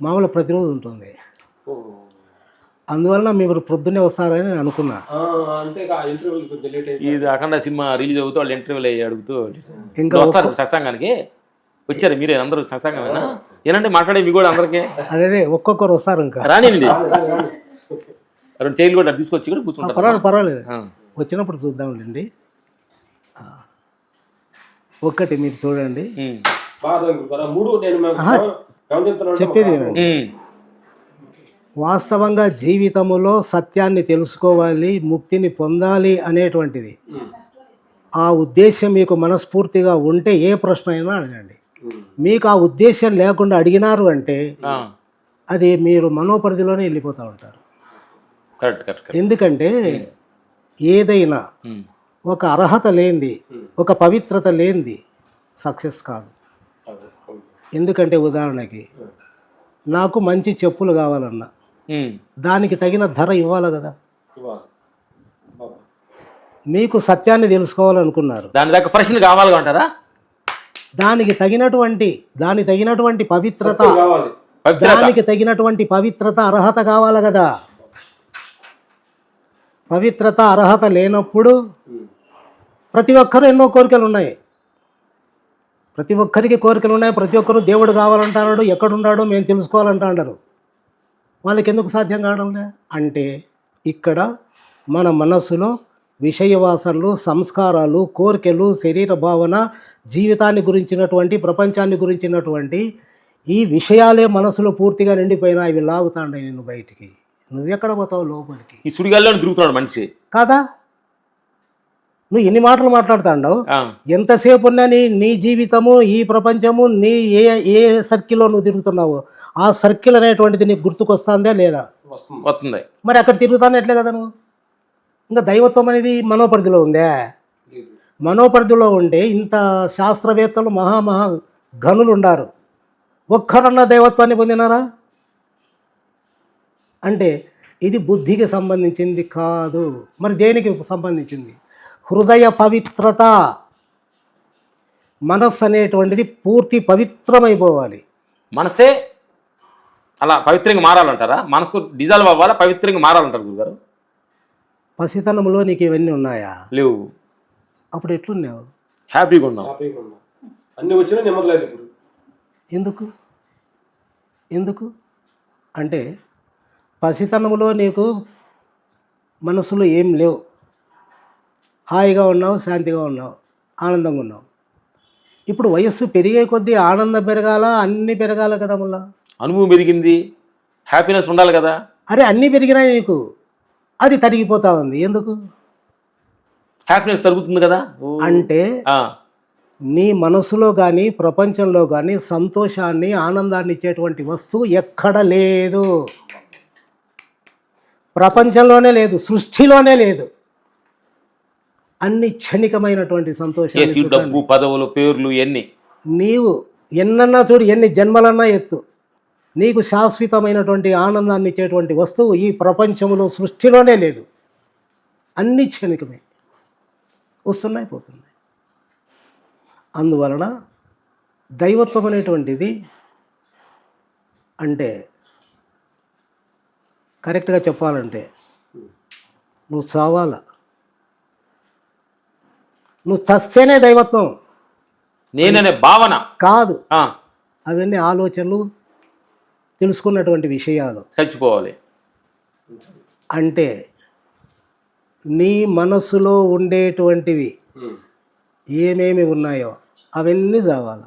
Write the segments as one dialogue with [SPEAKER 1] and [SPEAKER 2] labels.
[SPEAKER 1] మామూలు ప్రతిరోజు ఉంటుంది. అందువల్ల మీరు ప్రొద్దున్నే వస్తారని నేను అనుకున్నా.
[SPEAKER 2] ఇది అఖండ సినిమా రిలీజ్ అవుతూ వాళ్ళు ఇంటర్వ్యూలు అయ్యి అడుగుతూ
[SPEAKER 1] ఇంకా
[SPEAKER 2] వస్తారు సత్సంగానికి. వచ్చారు మీరే అందరూ సత్సంగమేనా? ఏనండి మాట్లాడే మీ కూడా అందరికీ?
[SPEAKER 1] అదే ఒక్కొక్కరు వస్తారు ఇంకా.
[SPEAKER 2] రానివ్వండి. రెండు చైర్లు కూడా తీసుకొచ్చి కూడా కూర్చుంటారు.
[SPEAKER 1] పర్వాలేదు పర్వాలేదు. వచ్చినప్పుడు చూద్దాంలేండి. ఆ. ఒక్కటి మీరు చూడండి. చెప్పేది. వాస్తవంగా జీవితములో సత్యాన్ని తెలుసుకోవాలి ముక్తిని పొందాలి అనేటువంటిది. ఆ ఉద్దేశం మీకు మనస్ఫూర్తిగా ఉంటే ఏ ప్రశ్న అయినా అడగండి. మీకు ఆ ఉద్దేశం లేకుండా అడిగినారు అంటే. అది మీరు మనోపరిధిలోనే వెళ్ళిపోతూ ఉంటారు
[SPEAKER 2] కరెక్ట్ కరెక్ట్ కరెక్ట్
[SPEAKER 1] ఎందుకంటే ఏదైనా. ఒక అర్హత లేనిది ఒక పవిత్రత లేనిది సక్సెస్ కాదు. ఎందుకంటే ఉదాహరణకి నాకు మంచి చెప్పులు కావాలన్నా. దానికి తగిన ధర ఇవ్వాలి కదా
[SPEAKER 3] ఇవ్వాలి. బాగా.
[SPEAKER 1] మీకు సత్యాన్ని తెలుసుకోవాలనుకున్నారు
[SPEAKER 2] దాని దాకా ప్రశ్న కావాలిగా అంటారా
[SPEAKER 1] దానికి తగినటువంటి దానికి తగినటువంటి పవిత్రత
[SPEAKER 3] సత్యం కావాలి
[SPEAKER 2] పవిత్రత
[SPEAKER 1] దానికి తగినటువంటి పవిత్రత అర్హత కావాలి కదా పవిత్రత అర్హత లేనప్పుడు. ప్రతి ఒక్కరు ఎన్నో కోరికలు ఉన్నాయి ప్రతి ఒక్కరికి కోరికలు ఉన్నాయి. ప్రతి ఒక్కరు దేవుడు కావాలంటున్నాడు ఎక్కడున్నాడో మేము తెలుసుకోవాలంటున్నారు వాళ్ళకి ఎందుకు సాధ్యం కావడంలే అంటే ఇక్కడ మన మనస్సులో విషయవాసనలు సంస్కారాలు కోరికలు శరీర భావన జీవితాన్ని గురించినటువంటి ప్రపంచాన్ని గురించినటువంటి ఈ విషయాలే మనసులో పూర్తిగా నిండిపోయినా ఇవి లాగుతాండాయి నేను బయటికి. నువ్వెక్కడ పోతావు లోపలికి?
[SPEAKER 2] ఈ సుడిగాల్లో తిరుగుతున్నాడు మనిషి.
[SPEAKER 1] కాదా? నువ్వు ఎన్ని మాటలు మాట్లాడుతాండవు. ఎంతసేపు ఉన్నా నీ నీ జీవితము ఈ ప్రపంచము నీ ఏ ఏ సర్కిల్లో నువ్వు తిరుగుతున్నావు ఆ సర్కిల్ అనేటువంటిది నీకు గుర్తుకొస్తుందా లేదా?
[SPEAKER 3] వస్తుంది.
[SPEAKER 2] వస్తుంది.
[SPEAKER 1] మరి అక్కడ తిరుగుతానే ఎట్లే కదా నువ్వు? ఇంకా దైవత్వం అనేది మనోపరిధిలో ఉందే. మనోపరిధిలో ఉండే ఇంత శాస్త్రవేత్తలు మహా మహా ఘనులు ఉండారు. ఒక్కరన్నా దైవత్వాన్ని పొందినారా? అంటే ఇది బుద్ధికి సంబంధించింది కాదు. మరి దేనికి సంబంధించింది? హృదయ పవిత్రత. మనస్సు అనేటువంటిది పూర్తి పవిత్రమైపోవాలి.
[SPEAKER 2] మనసే అలా పవిత్రంగా మారాలంటారా? మనసు డిజాల్వ్ అవ్వాలా? పవిత్రంగా మారాలంటారు గురుగారు?
[SPEAKER 1] పసితనంలో నీకు ఇవన్నీ ఉన్నాయా?
[SPEAKER 2] లేవు.
[SPEAKER 1] అప్పుడు ఎట్లున్నావు?
[SPEAKER 2] హ్యాపీగా ఉన్నాం
[SPEAKER 3] హ్యాపీగా ఉన్నాం అన్ని వచ్చినా నెమ్మదిలేదు ఇప్పుడు.
[SPEAKER 1] ఎందుకు? ఎందుకు? అంటే పసితనంలో నీకు మనసులో ఏం లేవు. హాయిగా ఉన్నావు శాంతిగా ఉన్నావు ఆనందంగా ఉన్నావు. ఇప్పుడు వయస్సు పెరిగే కొద్దీ ఆనందం పెరగాల అన్నీ పెరగాల కదా మళ్ళా
[SPEAKER 2] అనుభవం పెరిగింది హ్యాపీనెస్ ఉండాలి కదా?
[SPEAKER 1] అరే అన్నీ పెరిగినాయి నీకు అది తరిగిపోతా ఉంది. ఎందుకు?
[SPEAKER 2] హ్యాపీనెస్ తగ్గుతుంది కదా.
[SPEAKER 1] అంటే. నీ మనసులో కానీ ప్రపంచంలో కానీ సంతోషాన్ని ఆనందాన్ని ఇచ్చేటువంటి వస్తువు ఎక్కడ లేదు. ప్రపంచంలోనే లేదు సృష్టిలోనే లేదు. అన్ని క్షణికమైనటువంటి
[SPEAKER 2] ఏసీ డబ్బు పదవులు పేర్లు ఇవన్నీ
[SPEAKER 1] నీవు ఎన్నన్నా చూడు ఎన్ని జన్మలన్నా ఎత్తు. నీకు శాశ్వతమైనటువంటి ఆనందాన్ని ఇచ్చేటువంటి వస్తువు ఈ ప్రపంచంలో సృష్టిలోనే లేదు. అన్ని క్షణికమే. వస్తున్నాయి పోతున్నాయి. అందువలన దైవత్వం అనేటువంటిది అంటే కరెక్ట్గా చెప్పాలంటే నువ్వు చావాల? నువ్వు చస్తేనే దైవత్వం.
[SPEAKER 2] నేననే భావన.
[SPEAKER 1] కాదు. అవన్నీ ఆలోచనలు తెలుసుకున్నటువంటి విషయాలు.
[SPEAKER 2] చచ్చిపోవాలి.
[SPEAKER 1] అంటే నీ మనసులో ఉండేటువంటివి. ఏమేమి ఉన్నాయో అవన్నీ చావాలి.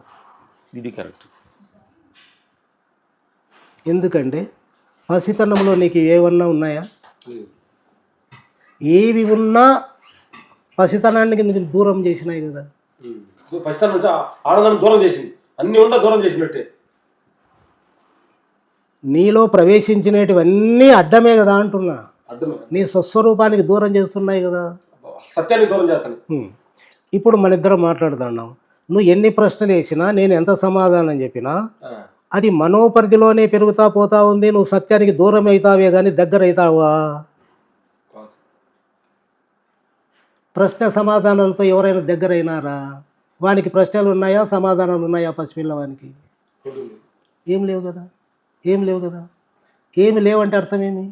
[SPEAKER 2] ఇది కరెక్ట్.
[SPEAKER 1] ఎందుకంటే పసితనంలో నీకు ఏమన్నా ఉన్నాయా. ఏవి ఉన్నా పసితనానికి నీకు దూరం చేసినాయి కదా
[SPEAKER 3] పసితనం నుంచి దూరం చేసింది. అన్ని ఉండా దూరం చేసినట్టే.
[SPEAKER 1] నీలో ప్రవేశించినటువన్నీ అడ్డమే కదా అంటున్నా. నీ స్వస్వరూపానికి దూరం చేస్తున్నాయి కదా.
[SPEAKER 3] సత్యాన్ని దూరం చేస్తాను.
[SPEAKER 1] ఇప్పుడు మన ఇద్దరం మాట్లాడుతున్నాం. నువ్వు ఎన్ని ప్రశ్నలు వేసినా నేను ఎంత సమాధానం చెప్పినా. అది మనోపరిధిలోనే పెరుగుతా పోతా ఉంది. నువ్వు సత్యానికి దూరం అవుతావే కానీ దగ్గర అవుతావా
[SPEAKER 3] కాదు.
[SPEAKER 1] ప్రశ్న సమాధానాలతో ఎవరైనా దగ్గర అయినారా వానికి ప్రశ్నలు ఉన్నాయా? సమాధానాలు ఉన్నాయా పసిపిల్లవానికి. ఏం లేవు కదా? ఏం లేవు కదా? ఏమి లేవంటే అర్థం ఏమి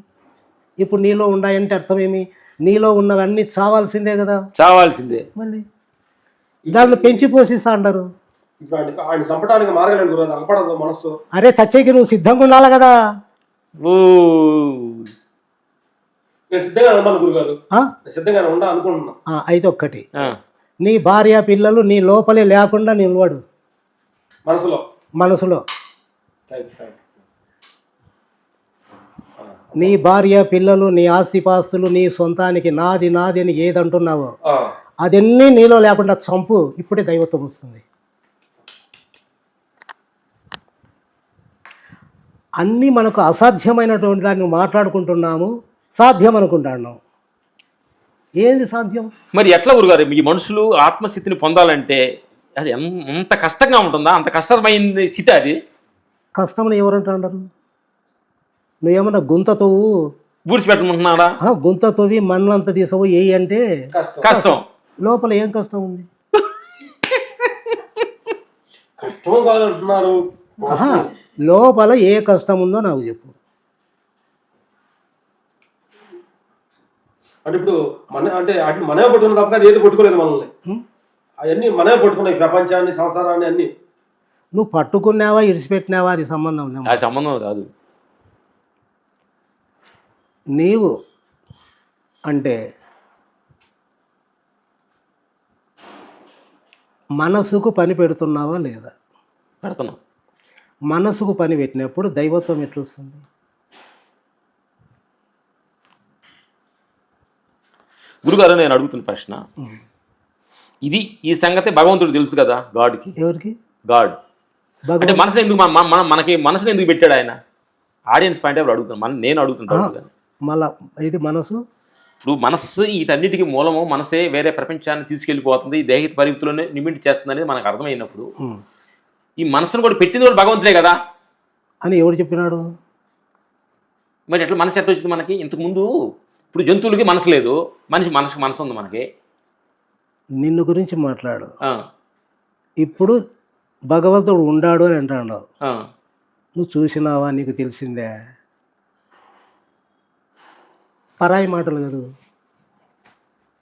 [SPEAKER 1] ఇప్పుడు నీలో ఉన్నాయంటే అర్థం ఏమి నీలో ఉన్నవన్నీ చావాల్సిందే కదా?
[SPEAKER 2] చావాల్సిందే.
[SPEAKER 1] మళ్ళీ దాంట్లో పెంచి పోషిస్తా అంటారు. అరే సత్యకి నువ్వు సిద్ధంగా ఉండాలి కదా?
[SPEAKER 3] ఉన్నాను గురుగారు. ఉండా అనుకుంటున్నా.
[SPEAKER 1] అయితే ఒక్కటి. నీ భార్య పిల్లలు నీ లోపలే లేకుండా నిలవడు
[SPEAKER 3] మనసులో.
[SPEAKER 1] మనసులో. నీ భార్య పిల్లలు నీ ఆస్తిపాస్తులు నీ సొంతానికి నాది నాది అని ఏదంటున్నావో అదన్నీ నీలో లేకుండా చంపు. ఇప్పుడే దైవత్వం వస్తుంది. అన్నీ మనకు అసాధ్యమైనటువంటి దాన్ని మాట్లాడుకుంటున్నాము. సాధ్యం అనుకుంటున్నాం ఏంది సాధ్యం?
[SPEAKER 2] మరి ఎట్లా గురుగారు? ఈ మనుషులు ఆత్మస్థితిని పొందాలంటే అది అంత కష్టంగా ఉంటుందా? అంత కష్టమైంది స్థితి అది?
[SPEAKER 1] కష్టమని ఎవరంటారు నువ్వేమన్నా గుంత తవ్వు?
[SPEAKER 2] పూడ్చిపెట్టమంటున్నాడా
[SPEAKER 1] ఆ, గుంత తవ్వి మన్నంత తీసవు ఏ అంటే
[SPEAKER 3] కష్టం.
[SPEAKER 2] కష్టం.
[SPEAKER 1] లోపల ఏం కష్టం ఉంది?
[SPEAKER 3] కష్టం కాదంటున్నారు.
[SPEAKER 1] లోపల ఏ కష్టం ఉందో నాకు చెప్పు.
[SPEAKER 3] అంటే ఇప్పుడు మన అంటే అటు మనమే పట్టుకున్నాం అది ఏది పట్టుకోలేదు మనల్ని? అవన్నీ మనమే పట్టుకున్నాయి ప్రపంచాన్ని సంసారాన్ని అన్ని.
[SPEAKER 1] నువ్వు పట్టుకున్నావా ఇడిచిపెట్టినావా అది సంబంధం లేదు
[SPEAKER 2] ఆ సంబంధం కాదు.
[SPEAKER 1] నీవు అంటే మనసుకు పని పెడుతున్నావా లేదా?
[SPEAKER 2] పెడుతున్నాం.
[SPEAKER 1] మనసుకు పని పెట్టినప్పుడు దైవత్వం ఎట్లొస్తుంది?
[SPEAKER 2] గురుగారు నేను అడుగుతున్న ప్రశ్న. ఇది ఈ సంగతి భగవంతుడు తెలుసు కదా గాడ్కి?
[SPEAKER 1] ఎవరికి?
[SPEAKER 2] గాడ్. అంటే మనసుని ఎందుకు మన- మన- మన- మనకి మనసుని ఎందుకు పెట్టాడు ఆయన? ఆడియన్స్ పాయింట్ ఆఫ్ అడుగుతాను మన నేను అడుగుతున్నాను
[SPEAKER 1] మళ్ళా ఇది మనసు?
[SPEAKER 2] ఇప్పుడు మనస్సు వీటన్నిటికీ మూలము మనసే వేరే ప్రపంచాన్ని తీసుకెళ్ళిపోతుంది ఈ దేహిత పరిమితులను నిమిటి చేస్తుంది అనేది మనకు అర్థమైనప్పుడు. ఈ మనసును కూడా పెట్టింది కూడా భగవంతుడే కదా?
[SPEAKER 1] అని ఎవడు చెప్పినాడు?
[SPEAKER 2] మరి ఎట్లా మనసు ఎట్లా వచ్చింది మనకి? ఇంతకు ముందు ఇప్పుడు జంతువులకి మనసు లేదు. మనిషి మనసు మనసు ఉంది మనకి.
[SPEAKER 1] నిన్ను గురించి మాట్లాడు.
[SPEAKER 2] ఆ,
[SPEAKER 1] ఇప్పుడు భగవంతుడు ఉండాడు అని అంటాడు
[SPEAKER 2] ఆ.
[SPEAKER 1] నువ్వు చూసినావా? నీకు తెలిసిందే. పరాయి మాటలు కాదు.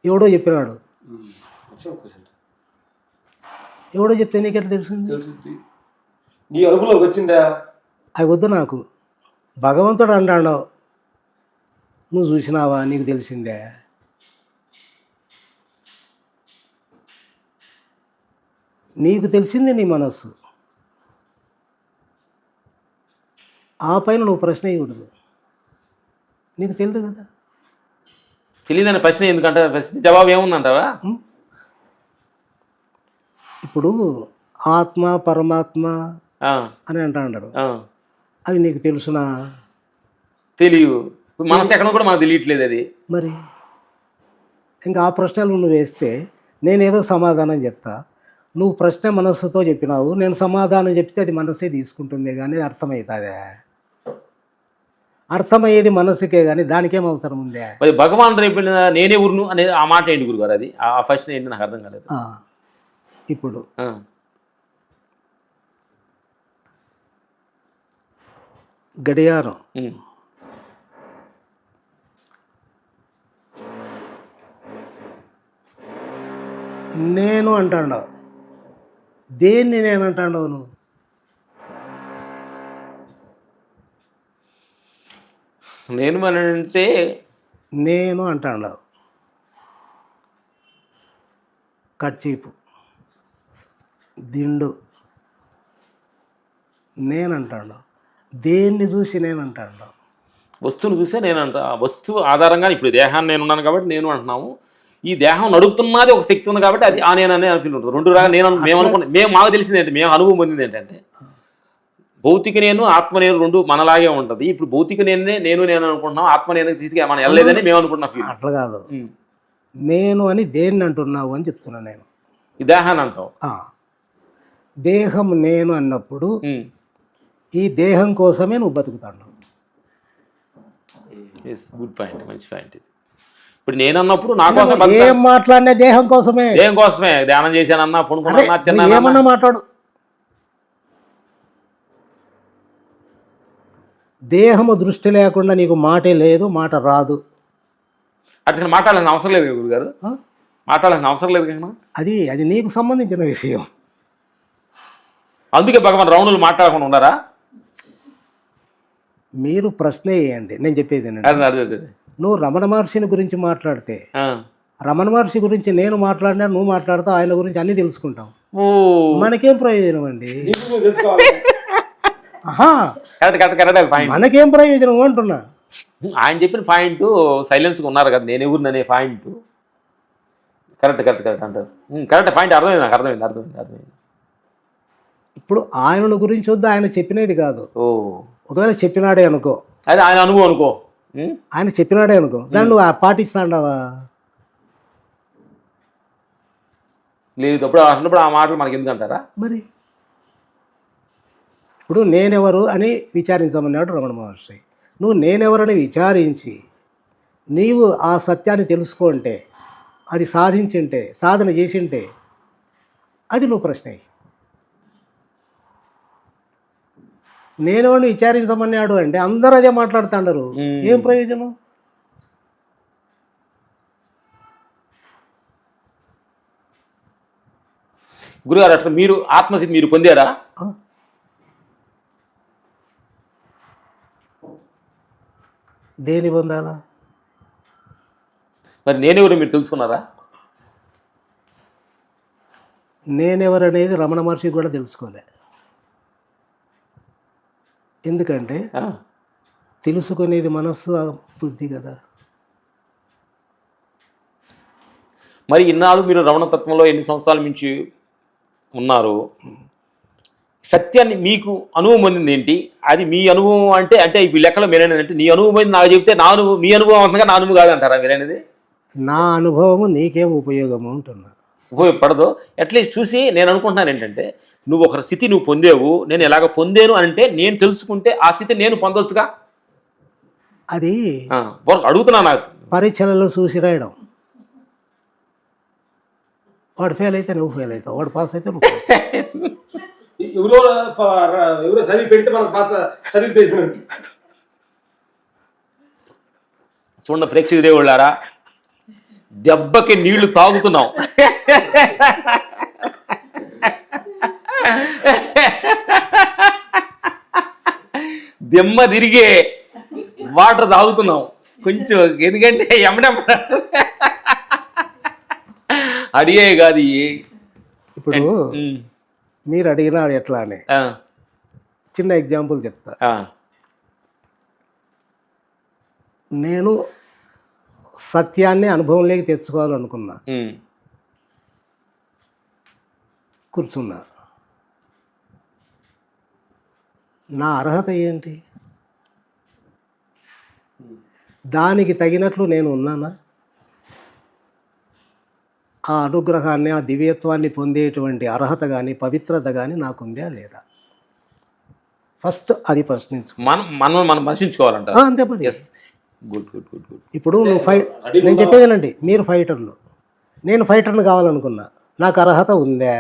[SPEAKER 1] ఎవడో చెప్పినాడు. ఎవడో చెప్తే నీకెట్లా తెలిసింది?
[SPEAKER 3] నీ వచ్చిందా?
[SPEAKER 1] అవి వద్దు నాకు. భగవంతుడు అంటాడు నువ్వు చూసినావా? నీకు తెలిసిందే. నీకు తెలిసింది నీ మనస్సు. ఆ పైన నువ్వు ప్రశ్న ఇవ్వకూడదు నీకు తెలియదు కదా?
[SPEAKER 2] తెలియదని ప్రశ్న ఎందుకంటే? ప్రశ్న జవాబు ఏముందంటావా?
[SPEAKER 1] ఉం? ఇప్పుడు ఆత్మ పరమాత్మ అని అంటారు
[SPEAKER 2] ఆ.
[SPEAKER 1] అవి నీకు తెలుసునా?
[SPEAKER 2] తెలియదు ఇప్పుడు మనసు ఎక్కడ కూడా మనకు తెలియట్లేదు అది.
[SPEAKER 1] మరి ఇంకా ఆ ప్రశ్నలు నువ్వు వేస్తే నేనేదో సమాధానం చెప్తా. నువ్వు ప్రశ్న మనస్సుతో చెప్పినావు నేను సమాధానం చెప్తే అది మనసే తీసుకుంటుంది కానీ అర్థమవుతుందే అర్థమయ్యేది మనసుకే కానీ దానికేం అవసరం ఉందే?
[SPEAKER 2] మరి భగవాన్ రేపు నేనే ఊరును అనేది ఆ మాట ఏంటి గురుగారు అది? ఆ ప్రశ్న ఏంటి నాకు అర్థం కాలేదు.
[SPEAKER 1] ఇప్పుడు గడియారం నేను అంటాండవు దేన్ని నేను అంటాండవు నువ్వు?
[SPEAKER 2] నేను మన అంటే
[SPEAKER 1] నేను అంటాండవు కర్చీపు దిండు. నేను అంటాండవు దేన్ని చూసి నేను అంటాండవు
[SPEAKER 2] వస్తువును చూసే నేను అంట. ఆ వస్తువు ఆధారంగా ఇప్పుడు దేహాన్ని నేను ఉన్నాను కాబట్టి నేను అంటున్నాము. ఈ దేహం నడుపుతున్నది ఒక శక్తి ఉంది కాబట్టి అది ఆ నేను అనే ఫీల్ ఉంటుంది. రెండు రకాల నేను మేము అనుకున్నాం మేము మాకు తెలిసింది ఏంటి? మేము అనుభవం పొందింది ఏంటంటే భౌతిక నేను ఆత్మ నేను రెండు మనలాగే ఉంటుంది. ఇప్పుడు భౌతిక నేనే నేను నేను అనుకుంటున్నాం ఆత్మ నేను తీసుకు మనం వెళ్ళలేదని మేము అనుకుంటున్నాం ఫీల్
[SPEAKER 1] అట్లా కాదు. నేను అని దేన్ని అంటున్నావు అని చెప్తున్నా నేను.
[SPEAKER 2] ఈ దేహాన్ని అంటాం
[SPEAKER 1] ఆ, దేహం నేను అన్నప్పుడు. ఈ దేహం కోసమే నువ్వు బతుకుతాడు
[SPEAKER 2] గుడ్ పాయింట్ మంచి పాయింట్ ఇది. ఇప్పుడు నేను అన్నప్పుడు నా కోసం
[SPEAKER 1] ఏం. మాట్లాడినా దేహం కోసమే?
[SPEAKER 2] దేహం కోసమే. ధ్యానం చేశానన్నా పడుకున్నా
[SPEAKER 1] ఏమన్నా మాట్లాడు. దేహము దృష్టి లేకుండా నీకు మాటే లేదు మాట రాదు.
[SPEAKER 2] అట్లా మాట్లాడాల్సిన అవసరం లేదు గురుగారు? మాట్లాడాల్సిన అవసరం లేదు కదా?
[SPEAKER 1] అది అది నీకు సంబంధించిన విషయం.
[SPEAKER 2] అందుకే భగవాన్ రౌండ్లు మాట్లాడకుండా ఉన్నారా
[SPEAKER 1] మీరు ప్రశ్న వేయండి. నేను చెప్పేది
[SPEAKER 2] అదే అదే.
[SPEAKER 1] నువ్వు రమణ మహర్షిని గురించి మాట్లాడితే
[SPEAKER 2] ఆ.
[SPEAKER 1] రమణ మహర్షి గురించి నేను మాట్లాడినా నువ్వు మాట్లాడతావు ఆయన గురించి అన్నీ తెలుసుకుంటాం.
[SPEAKER 2] ఓ.
[SPEAKER 1] మనకేం ప్రయోజనం అండి? మనకేం ప్రయోజనం అంటున్నా?
[SPEAKER 2] ఆయన చెప్పిన పాయింట్ సైలెన్స్గా ఉన్నారు కదా నేను ఎవరిని అనే పాయింట్ కరెక్ట్ కరెక్ట్ కరెక్ట్ అంటారు. కరెక్ట్ పాయింట్ అర్థమైంది నాకు అర్థమైంది అర్థమైంది అర్థమైంది.
[SPEAKER 1] ఇప్పుడు ఆయనను గురించి వద్దు ఆయన చెప్పినది కాదు.
[SPEAKER 2] ఓ.
[SPEAKER 1] ఒకవేళ చెప్పినాడే అనుకో.
[SPEAKER 2] అదే ఆయన అనుభవం అనుకో?
[SPEAKER 1] ఆయన చెప్పినాడే అనుకో. దాన్ని నువ్వు పాటిస్తాండవా
[SPEAKER 2] లేదు అప్పుడు అన్నప్పుడు ఆ మాటలు మనకి ఎందుకు అంటారా?
[SPEAKER 1] మరి? ఇప్పుడు నేనెవరు అని విచారించమన్నాడు రమణ మహర్షి. నువ్వు నేనెవరని విచారించి నీవు ఆ సత్యాన్ని తెలుసుకుంటే అది సాధించింటే సాధన చేసింటే అది నువ్వు ప్రశ్న అయ్యి. నేనెవరిని విచారించమన్నాడు అంటే అందరూ అదే మాట్లాడుతుండరు. ఏం ప్రయోజనం
[SPEAKER 2] గురుగారు అట్లా మీరు ఆత్మస్థితి మీరు పొందారా?
[SPEAKER 1] దేని పొందాలా
[SPEAKER 2] మరి నేనెవరు మీరు తెలుసుకున్నారా
[SPEAKER 1] నేనెవరనేది రమణ మహర్షి కూడా తెలుసుకోలే ఎందుకంటే. తెలుసుకునేది మనస్సు బుద్ధి కదా.
[SPEAKER 2] మరి ఇన్నాళ్ళు మీరు రమణతత్వంలో ఎన్ని సంవత్సరాల నుంచి ఉన్నారు? సత్యాన్ని మీకు అనుభవం పొందింది ఏంటి? అది మీ అనుభవం అంటే అంటే ఇప్పుడు లెక్కలో మీరేనది అంటే నీ అనుభవం పొంది నాకు చెప్తే నా అనుభవం మీ అనుభవం అవుతుందిగా నా అనుభవం కాదంటారా మీరేనది
[SPEAKER 1] నా అనుభవము నీకేం ఉపయోగము అంటున్నా
[SPEAKER 2] ఉపయోగపడదు. అట్లీస్ట్ చూసి నేను అనుకుంటున్నాను ఏంటంటే నువ్వు ఒక స్థితి నువ్వు పొందేవు నేను ఎలాగ పొందాను అంటే నేను తెలుసుకుంటే ఆ స్థితి నేను పొందొచ్చుగా?
[SPEAKER 1] అది
[SPEAKER 2] అడుగుతున్నా నాకు.
[SPEAKER 1] పరీక్షలలో చూసి రాయడం. వాడు ఫెయిల్ అయితే నువ్వు ఫెయిల్ అవుతావు. వాడు పాస్ అయితే నువ్వు.
[SPEAKER 3] ఎవరో ఎవరో చదివి పెడితే చదివి చేసినట్టు.
[SPEAKER 2] చూడండి ప్రేక్షక దేవుళ్ళారా దెబ్బకి నీళ్ళు తాగుతున్నాం దెమ్మ తిరిగే వాటర్ తాగుతున్నాం కొంచెం ఎందుకంటే ఎమ్మడెమ్మడ అడిగే కాదు.
[SPEAKER 1] ఇప్పుడు మీరు అడిగినారు ఎట్లా అని. చిన్న ఎగ్జాంపుల్ చెప్తా. నేను సత్యాన్ని అనుభవంలోకి తెచ్చుకోవాలనుకున్నా కూర్చున్నా నా అర్హత ఏంటి? దానికి తగినట్లు నేను ఉన్నానా? ఆ అనుగ్రహాన్ని ఆ దివ్యత్వాన్ని పొందేటువంటి అర్హత కానీ పవిత్రత కానీ నాకుందా లేదా? ఫస్ట్ అది ప్రశ్నించు.
[SPEAKER 2] మనం మనం మనం ప్రశ్నించుకోవాలంట
[SPEAKER 1] అంతే
[SPEAKER 2] గుడ్ గుడ్ గుడ్ గుడ్.
[SPEAKER 1] ఇప్పుడు నువ్వు ఫైట్ నేను చెప్పేదేనండి మీరు ఫైటర్లు. నేను ఫైటర్ని కావాలనుకున్నా. నాకు అర్హత ఉందా.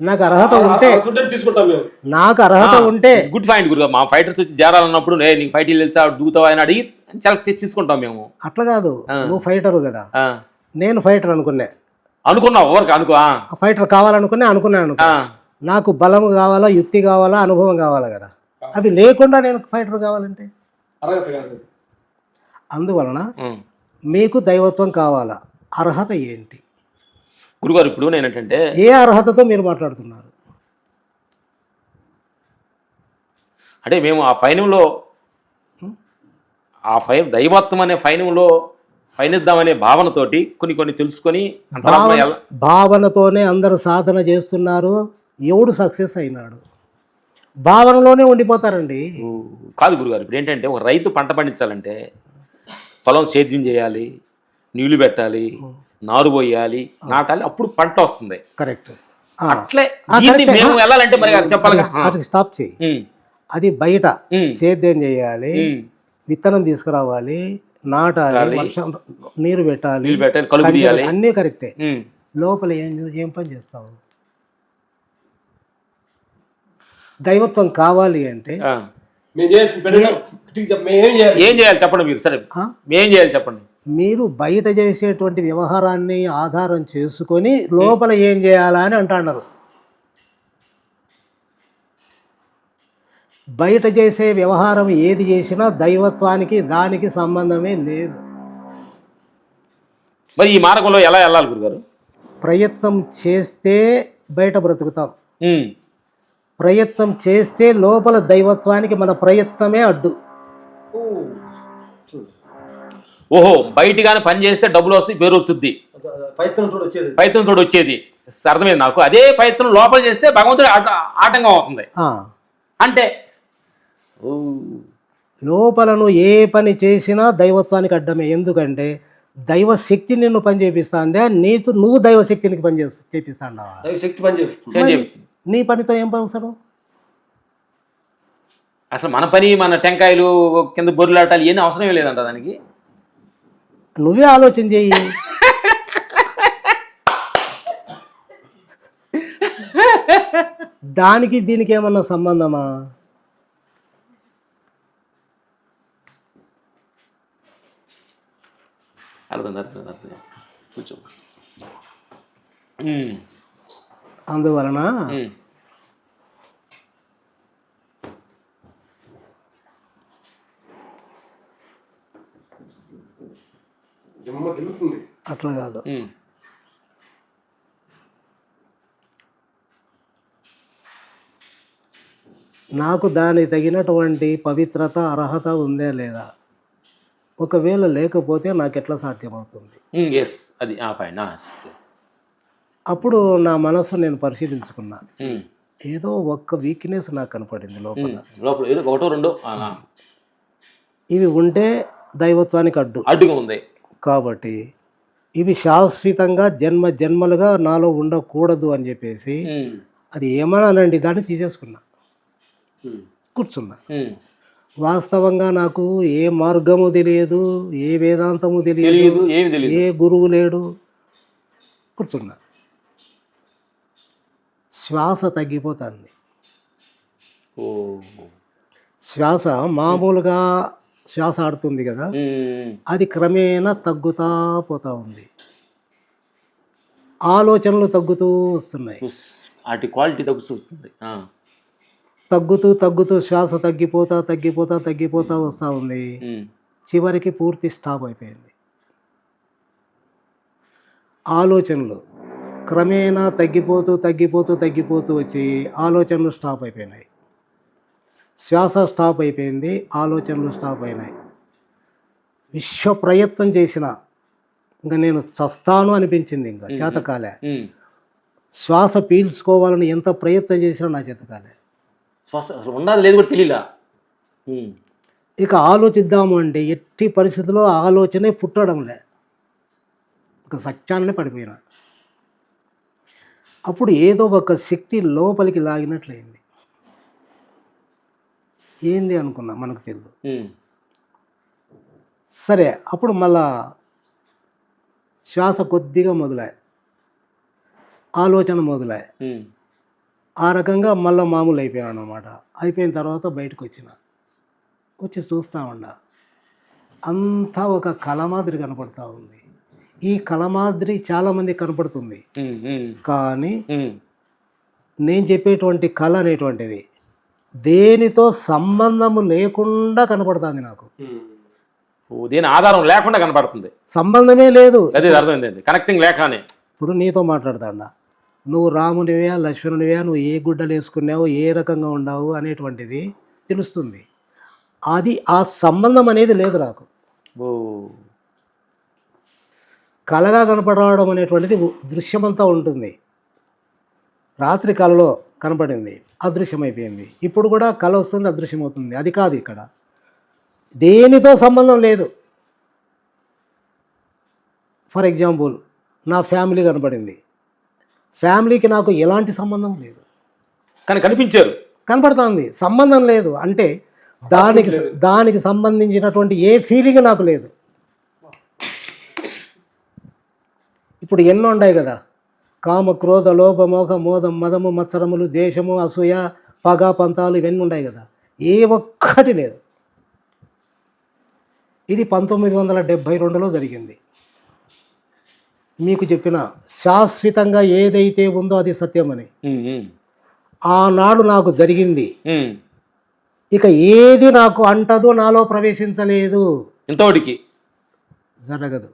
[SPEAKER 1] నాకు అర్హత ఉంటే
[SPEAKER 3] ఫుడ్ తీసుకుంటాం మేము.
[SPEAKER 1] నాకు అర్హత ఉంటే
[SPEAKER 2] గుడ్ ఫైండ్ గురుగా మా ఫైటర్స్ వచ్చి చేరాలన్నప్పుడు "ఏ, నీకు ఫైట్ తెలుసా? దూతావా అని అడిగి సెలెక్ట్ చేసి తీసుకుంటాం మేము.
[SPEAKER 1] అట్లా కాదు. నువ్వు ఫైటర్ కదా. నేను ఫైటర్ అనుకున్నా.
[SPEAKER 2] అనుకున్నావు ఎవరికి? అనుకో
[SPEAKER 1] ఫైటర్ కావాలనుకున్నా అనుకున్నాను నాకు బలం కావాలా యుక్తి కావాలా అనుభవం కావాలా కదా. అవి లేకుండా నేను ఫైటర్ కావాలంటే?
[SPEAKER 3] అర్హత కాదు.
[SPEAKER 1] అందువలన. మీకు దైవత్వం కావాలా? అర్హత ఏంటి?
[SPEAKER 2] గురుగారు ఇప్పుడు నేను ఏంటంటే
[SPEAKER 1] ఏ అర్హతతో మీరు మాట్లాడుతున్నారు?
[SPEAKER 2] అంటే మేము ఆ ఫైనంలో ఆ ఫైన్ దైవత్వం అనే ఫైనంలో పయనిద్దామనే భావనతోటి కొన్ని కొన్ని తెలుసుకొని
[SPEAKER 1] భావనతోనే అందరు సాధన చేస్తున్నారు. ఎవడు సక్సెస్ అయినాడు? భావనలోనే ఉండిపోతారండి.
[SPEAKER 2] కాదు గురుగారు ఇప్పుడు ఏంటంటే ఒక రైతు పంట పండించాలంటే పొలం సేద్యం చేయాలి నీళ్ళు పెట్టాలి నారు పోయాలి నాటాలి అప్పుడు పంట వస్తుంది.
[SPEAKER 1] కరెక్ట్.
[SPEAKER 2] అట్లే. మేము వెళ్ళాలంటే మరి
[SPEAKER 1] వాటికి స్టాప్ చేయి. అది బయట సేద్యం చేయాలి. విత్తనం తీసుకురావాలి నాటాలి. వర్షం నీరు పెట్టాలి అన్నీ కరెక్టే. లోపల ఏం ఏం పని చేస్తావు? దైవత్వం కావాలి అంటే
[SPEAKER 2] ఏం చేయాలి చెప్పండి మీరు సరే? ఏం చేయాలి చెప్పండి?
[SPEAKER 1] మీరు బయట చేసేటువంటి వ్యవహారాన్ని ఆధారం చేసుకొని లోపల ఏం చేయాలా అని అంటున్నారు. బయట చేసే వ్యవహారం ఏది చేసినా దైవత్వానికి దానికి సంబంధమే లేదు.
[SPEAKER 2] మరి ఈ మార్గంలో ఎలా వెళ్ళాలి గురుగారు?
[SPEAKER 1] ప్రయత్నం చేస్తే బయట బ్రతుకుతాం. ప్రయత్నం చేస్తే లోపల దైవత్వానికి మన ప్రయత్నమే అడ్డు.
[SPEAKER 2] ఓహో బయట కానీ పని చేస్తే డబ్బులు వస్తాయి పేరు వచ్చుద్ది.
[SPEAKER 3] ప్రయత్నం చూడ వచ్చేది.
[SPEAKER 2] ప్రయత్నం తోడు వచ్చేది. అర్థమైంది నాకు. అదే ప్రయత్నం లోపల చేస్తే భగవంతుడు ఆట ఆటంకం అవుతుంది.
[SPEAKER 1] ఆ,
[SPEAKER 2] అంటే ఓ,
[SPEAKER 1] లోపల నువ్వు ఏ పని చేసినా దైవత్వానికి అడ్డమే. ఎందుకంటే దైవశక్తి నిన్ను పని చేపిస్తాందే నీతో నువ్వు దైవశక్తినికి పని చేసి చేపిస్తాండావా?
[SPEAKER 3] దైవ శక్తి పని
[SPEAKER 2] చెప్పు.
[SPEAKER 1] నీ పనితో ఏం అవసరం
[SPEAKER 2] అసలు మన పని మన టెంకాయలు కింద బొర్రెలాటాలు ఏం అవసరమే లేదంట దానికి.
[SPEAKER 1] నువ్వే ఆలోచన చెయ్యి దానికి దీనికి ఏమన్నా సంబంధమా?
[SPEAKER 2] అర్థం అర్థం అర్థం కూర్చో.
[SPEAKER 1] అందువలన అట్లా కాదు. నాకు దానికి తగినటువంటి పవిత్రత అర్హత ఉందే లేదా? ఒకవేళ లేకపోతే నాకు ఎట్లా సాధ్యమవుతుంది
[SPEAKER 2] ఎస్ అది ఆ ఆ,
[SPEAKER 1] అప్పుడు నా మనస్సు నేను పరిశీలించుకున్నా. ఏదో ఒక్క వీక్నెస్ నాకు కనపడింది లోపల.
[SPEAKER 2] ఉమ్. లోపల ఏదో ఒకటో రెండో.
[SPEAKER 1] ఇవి ఉంటే దైవత్వానికి అడ్డు.
[SPEAKER 2] అడ్డుగా ఉంది.
[SPEAKER 1] కాబట్టి ఇవి శాశ్వతంగా జన్మ జన్మలుగా నాలో ఉండకూడదు అని చెప్పేసి అది ఏమన్నానండి దాన్ని తీసేసుకున్నా. కూర్చున్నా. వాస్తవంగా నాకు ఏ మార్గము తెలియదు ఏ వేదాంతము
[SPEAKER 2] తెలియదు.
[SPEAKER 1] ఏ గురువు లేడు. కూర్చున్నా. శ్వాస తగ్గిపోతుంది. శ్వాస మామూలుగా శ్వాస ఆడుతుంది కదా? అది క్రమేణా తగ్గుతా పోతా ఉంది. ఆలోచనలు తగ్గుతూ వస్తున్నాయి.
[SPEAKER 2] వాటి క్వాలిటీ తగ్గుతుంది ఆ,
[SPEAKER 1] తగ్గుతూ తగ్గుతూ శ్వాస తగ్గిపోతా తగ్గిపోతా తగ్గిపోతా వస్తూ ఉంది. చివరికి పూర్తి స్టాప్ అయిపోయింది. ఆలోచనలు క్రమేణా తగ్గిపోతూ తగ్గిపోతూ తగ్గిపోతూ వచ్చి ఆలోచనలు స్టాప్ అయిపోయినాయి. శ్వాస స్టాప్ అయిపోయింది ఆలోచనలు స్టాప్ అయినాయి. విశ్వ ప్రయత్నం చేసిన ఇంకా నేను చస్తాను అనిపించింది ఇంకా చేతకాలే. శ్వాస పీల్చుకోవాలని ఎంత ప్రయత్నం చేసినా నా చేతకాలే.
[SPEAKER 2] శ్వాస ఉన్నది లేదు కూడా తెలియలా?
[SPEAKER 1] ఇక ఆలోచిద్దాము అంటే ఎట్టి పరిస్థితుల్లో ఆలోచనే పుట్టడంలే. ఒక సత్యాన్ని పడిపోయినా. అప్పుడు ఏదో ఒక శక్తి లోపలికి లాగినట్లయింది. ఏంది అనుకున్నా మనకు తెలియదు సరే అప్పుడు మళ్ళా శ్వాస కొద్దిగా మొదలాయి. ఆలోచన మొదలాయి. ఆ రకంగా మళ్ళీ మామూలు అయిపోయాను అనమాట అయిపోయిన తర్వాత బయటకు వచ్చిన వచ్చి చూస్తూ ఉండా. అంతా ఒక కళ మాదిరి కనపడతా ఉంది. ఈ కళ మాదిరి చాలామంది కనపడుతుంది.
[SPEAKER 2] ఉమ్, ఉమ్,
[SPEAKER 1] కానీ. నేను చెప్పేటువంటి కళ అనేటువంటిది దేనితో సంబంధము లేకుండా కనపడుతుంది నాకు.
[SPEAKER 2] దేని ఆధారం లేకుండా కనపడుతుంది.
[SPEAKER 1] సంబంధమే లేదు.
[SPEAKER 2] అదే అర్థమైంది కనెక్టింగ్ లేకనే.
[SPEAKER 1] ఇప్పుడు నీతో మాట్లాడతాడా. నువ్వు రామునివే లక్ష్మణునివే నువ్వు ఏ గుడ్డలు వేసుకున్నావు ఏ రకంగా ఉన్నావు అనేటువంటిది తెలుస్తుంది. అది ఆ సంబంధం అనేది లేదు నాకు.
[SPEAKER 2] ఓ.
[SPEAKER 1] కళగా కనపడడం అనేటువంటిది దృశ్యమంతా ఉంటుంది. రాత్రి కళలో కనపడింది అదృశ్యమైపోయింది. ఇప్పుడు కూడా కళ వస్తుంది అదృశ్యమవుతుంది. అది కాదు ఇక్కడ. దేనితో సంబంధం లేదు. ఫర్ ఎగ్జాంపుల్ నా ఫ్యామిలీ కనపడింది. ఫ్యామిలీకి నాకు ఎలాంటి సంబంధం లేదు.
[SPEAKER 2] కానీ కనిపించారు.
[SPEAKER 1] కనపడుతుంది. సంబంధం లేదు. అంటే దానికి దానికి సంబంధించినటువంటి ఏ ఫీలింగ్ నాకు లేదు. ఇప్పుడు ఎన్నో ఉన్నాయి కదా. కామ క్రోధ లోభ మోహ మోదం మదము మత్సరములు దేశము అసూయ పగ పంతాలు ఇవన్నీ ఉన్నాయి కదా. ఏ ఒక్కటి లేదు. ఇది పంతొమ్మిది వందల డెబ్భై రెండులో జరిగింది. మీకు చెప్పిన శాశ్వతంగా ఏదైతే ఉందో అది సత్యమని ఆనాడు నాకు జరిగింది. ఇక ఏది నాకు అంటదు నాలో ప్రవేశించలేదు.
[SPEAKER 2] ఇంతోటికి
[SPEAKER 1] జరగదు.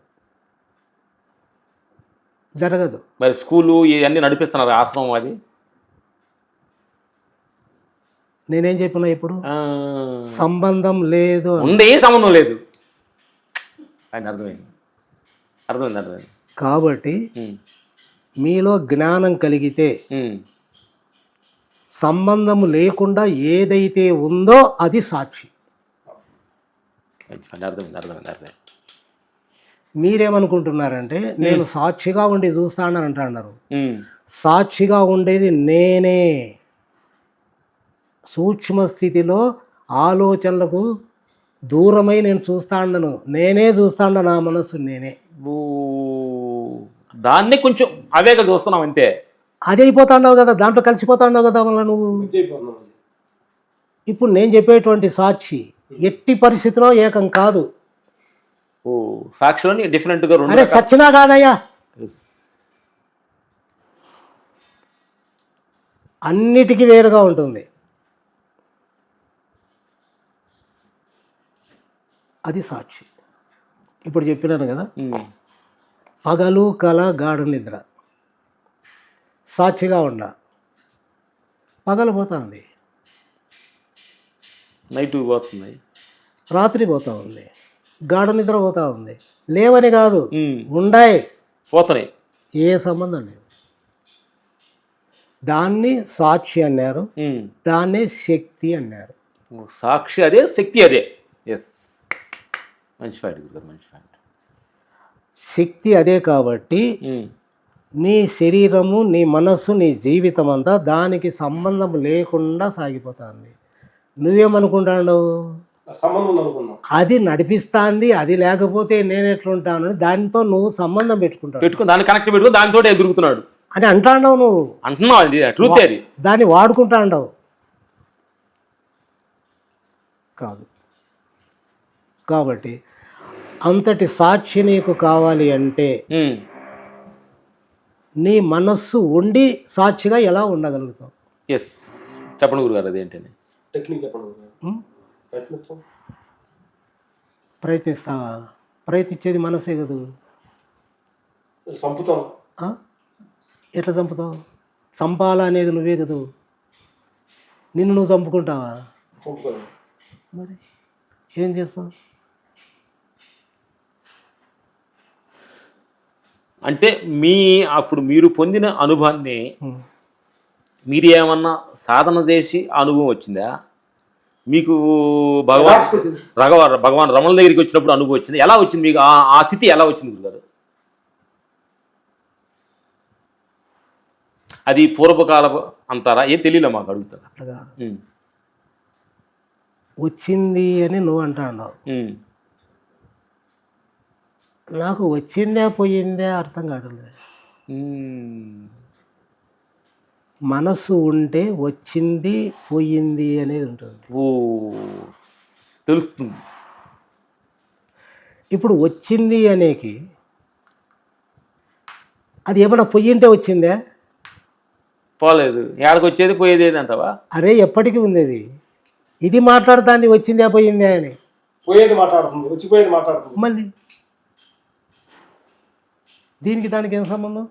[SPEAKER 1] జరగదు.
[SPEAKER 2] మరి స్కూలు ఇవన్నీ నడిపిస్తున్నారు ఆశ్రమం అది?
[SPEAKER 1] నేనేం చెప్పినా ఇప్పుడు? సంబంధం లేదు అని.
[SPEAKER 2] ఉంది సంబంధం లేదు. ఆయన అర్థమైంది. అర్థమైంది అర్థమైంది.
[SPEAKER 1] కాబట్టి మీలో జ్ఞానం కలిగితే. సంబంధం లేకుండా ఏదైతే ఉందో అది సాక్షి.
[SPEAKER 2] అర్థమైంది అర్థమైంది అర్థమైంది.
[SPEAKER 1] మీరేమనుకుంటున్నారంటే నేను సాక్షిగా ఉండి చూస్తానని అంటున్నారు సాక్షిగా ఉండేది నేనే. సూక్ష్మ స్థితిలో ఆలోచనలకు దూరమై నేను చూస్తాండను నేనే చూస్తాండ నా మనస్సు నేనే.
[SPEAKER 2] దాన్ని కొంచెం అవేగా చూస్తున్నాం అంతే.
[SPEAKER 1] అది అయిపోతాండవు కదా దాంట్లో కలిసిపోతాండవు కదా మళ్ళీ నువ్వు. ఇప్పుడు నేను చెప్పేటువంటి సాక్షి ఎట్టి పరిస్థితిలో ఏకం కాదు.
[SPEAKER 2] ఓ సాక్షిలోని డిఫరెంట్గా రెండు
[SPEAKER 1] అరే సచ్చినా కాదయ్యా. అన్నిటికీ వేరుగా ఉంటుంది. అది సాక్షి. ఇప్పుడు చెప్పినాను కదా.
[SPEAKER 2] ఉమ్,
[SPEAKER 1] పగలు కల గాఢ నిద్ర. సాక్షిగా ఉండ. పగలు పోతుంది.
[SPEAKER 2] నైట్ పోతుంది.
[SPEAKER 1] రాత్రి పోతా ఉంది గాఢ నిద్ర పోతా ఉంది. లేవని కాదు ఉండాయి.
[SPEAKER 2] పోతున్నాయి
[SPEAKER 1] ఏ సంబంధం లేదు. దాన్ని సాక్షి అన్నారు. దాన్నే శక్తి అన్నారు.
[SPEAKER 2] సాక్షి అదే శక్తి అదే. ఎస్ మంచి పాయింట్ మంచి పాయింట్
[SPEAKER 1] శక్తి అదే కాబట్టి నీ శరీరము నీ మనస్సు నీ జీవితం అంతా దానికి సంబంధం లేకుండా సాగిపోతుంది. నువ్వేమనుకుంటాడు అది నడిపిస్తాంది అది లేకపోతే నేను ఎట్లుంటాను దానితో నువ్వు సంబంధం పెట్టుకుంటావు.
[SPEAKER 2] పెట్టుకుని దాన్ని కనెక్ట్ పెట్టుకుని దానితో ఎదురుగుతున్నాడు.
[SPEAKER 1] అని అంటాండవు నువ్వు.
[SPEAKER 2] అంటున్నావు అది ట్రూత్ అది.
[SPEAKER 1] దాన్ని వాడుకుంటాండవు. కాదు. కాబట్టి అంతటి సాక్షి నీకు కావాలి అంటే నీ మనస్సు ఉండి సాక్షిగా ఎలా ఉండగలుగుతావు?
[SPEAKER 2] ఎస్ చెప్పండి గురుగారు అదేంటని
[SPEAKER 3] టెక్నిక్ చెప్పండి? ప్రయత్నిస్తాం.
[SPEAKER 1] ప్రయత్నిస్తావా ప్రయత్నించేది మనసే కదూ?
[SPEAKER 3] చంపుతాం?
[SPEAKER 1] ఎట్లా చంపుతావు చంపాలా అనేది నువ్వే కదూ? నిన్ను నువ్వు చంపుకుంటావా? మరి ఏం చేస్తావు?
[SPEAKER 2] అంటే మీ అప్పుడు మీరు పొందిన అనుభవాన్ని. మీరు ఏమన్నా సాధన చేసి అనుభవం వచ్చిందా? మీకు భగవాన్ రఘవ భగవాన్ రమణ దగ్గరికి వచ్చినప్పుడు అనుభవం వచ్చింది ఎలా వచ్చింది మీకు? ఆ ఆ స్థితి ఎలా వచ్చింది గురుగారు? అది పూర్వకాల అంటారా ఏం తెలియలే మాకు అడుగుతా
[SPEAKER 1] అట్లా వచ్చింది అని నువ్వు అంటావు
[SPEAKER 2] ఉమ్,
[SPEAKER 1] నాకు వచ్చిందే పోయిందే అర్థం కావట్లేదు.
[SPEAKER 2] ఉమ్.
[SPEAKER 1] మనస్సు ఉంటే వచ్చింది పోయింది అనేది ఉంటుంది.
[SPEAKER 2] ఓ తెలుస్తుంది.
[SPEAKER 1] ఇప్పుడు వచ్చింది అనేకి అది ఏమైనా పొయ్యింటే వచ్చిందే?
[SPEAKER 2] పోలేదు. ఏడకి వచ్చేది పోయేది ఏది అంటావా?
[SPEAKER 1] అరే ఎప్పటికీ ఉంది అది ఇది మాట్లాడుతుంది వచ్చిందే పోయిందే అని.
[SPEAKER 3] పోయేది మాట్లాడుతుంది వచ్చిపోయేది మాట్లాడుతుంది.
[SPEAKER 1] మళ్ళీ దీనికి దానికి ఏం సంబంధం?